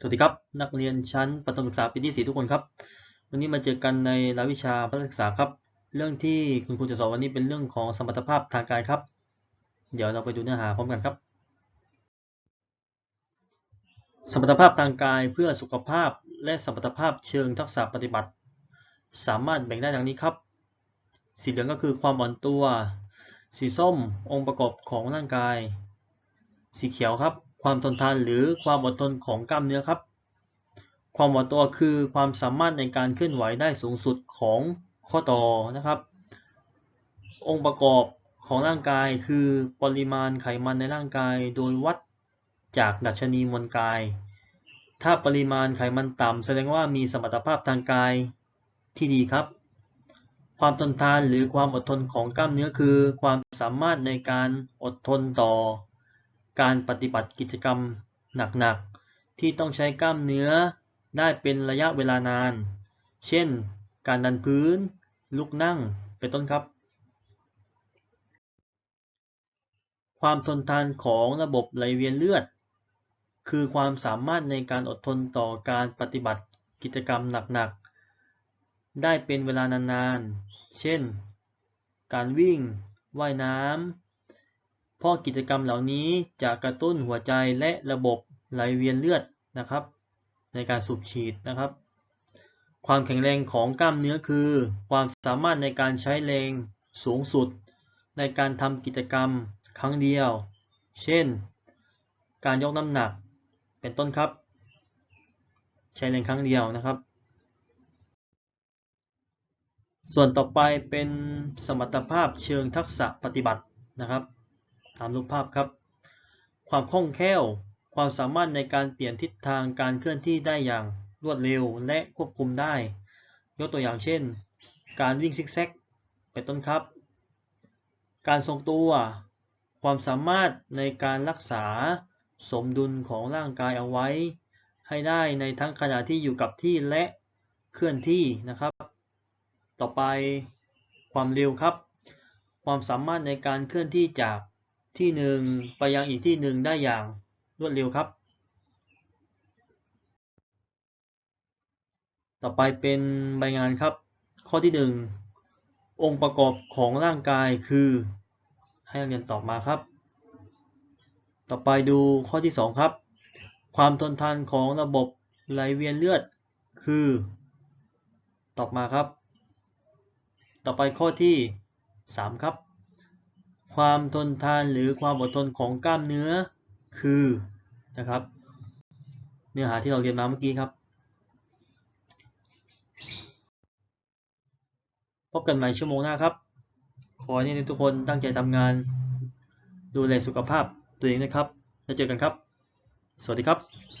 สวัสดีครับ นักเรียนชั้นประถมศึกษาปีที่สี่ทุกคนครับ วันนี้มาเจอกันในรายวิชาพละศึกษาครับ เรื่องที่คุณครูจะสอนวันนี้เป็นเรื่องของสมรรถภาพทางกายครับ เดี๋ยวเราไปดูเนื้อหาพร้อมกันครับ สมรรถภาพทางกายเพื่อสุขภาพและสมรรถภาพเชิงทักษะปฏิบัติ สามารถแบ่งได้ดังนี้ครับ สีเหลืองก็คือความอ่อนตัว สีส้ม องค์ประกอบของร่างกาย สีเขียวครับ ความทนทานหรือความอดทนของกล้ามเนื้อครับ ความอ่อนตัวคือความสามารถในการเคลื่อนไหวได้สูงสุดของข้อต่อนะครับ องค์ประกอบของร่างกายคือปริมาณไขมันในร่างกายโดยวัดจากดัชนีมวลกาย ถ้าปริมาณไขมันต่ำแสดงว่ามีสมรรถภาพทางกายที่ดีครับ ความทนทานหรือความอดทนของกล้ามเนื้อคือ ความสามารถในการอดทนต่อ การปฏิบัติกิจกรรมหนักๆ ที่ต้องใช้กล้ามเนื้อได้เป็นระยะเวลานาน เช่น การดันพื้น ลุกนั่ง เป็นต้นครับ ความทนทานของระบบไหลเวียนเลือด คือความสามารถในการอดทนต่อการปฏิบัติกิจกรรมหนักๆ ได้เป็นเวลานานๆ เช่น การวิ่ง ว่ายน้ำ เพราะกิจกรรมเหล่านี้จะกระตุ้นหัวใจและระบบไหลเวียนเลือดนะครับ ในการสูบฉีดนะครับ ความแข็งแรงของกล้ามเนื้อคือ ความสามารถในการใช้แรงสูงสุด ในการทำกิจกรรมครั้งเดียว เช่น การยกน้ำหนักเป็นต้นครับ ใช้แรงครั้งเดียวนะครับ ส่วนต่อไปเป็นสมรรถภาพเชิงทักษะปฏิบัตินะครับ ตามรูปภาพครับ ความคล่องแคล่ว ความสามารถในการเปลี่ยนทิศทางการเคลื่อนที่ได้อย่างรวดเร็วและควบคุมได้ ยกตัวอย่างเช่น การวิ่งซิกแซกเป็นต้นครับ การทรงตัว ความสามารถในการรักษาสมดุลของร่างกายเอาไว้ ให้ได้ในทั้งขณะที่อยู่กับที่และเคลื่อนที่นะครับ ต่อไปความเร็วครับ ความสามารถในการเคลื่อนที่จาก ที่หนึ่งไปยังอีกที่หนึ่งได้อย่างรวดเร็วครับ ต่อไปเป็นใบงานครับ ข้อที่หนึ่งองค์ประกอบของร่างกายคือ ให้นักเรียนตอบมาครับ ต่อไปดูข้อที่สองครับ ความทนทานของระบบไหลเวียนเลือดคือ ตอบมาครับ ต่อไปข้อที่สามครับ ความทนทานหรือความอดทนของกล้ามเนื้อคือนะครับ เนื้อหาที่เราเรียนมาเมื่อกี้ครับ พบกันใหม่ชั่วโมงหน้าครับ ขอให้ทุกคนตั้งใจทำงาน ดูแลสุขภาพตัวเองนะครับ แล้วเจอกันครับ สวัสดีครับ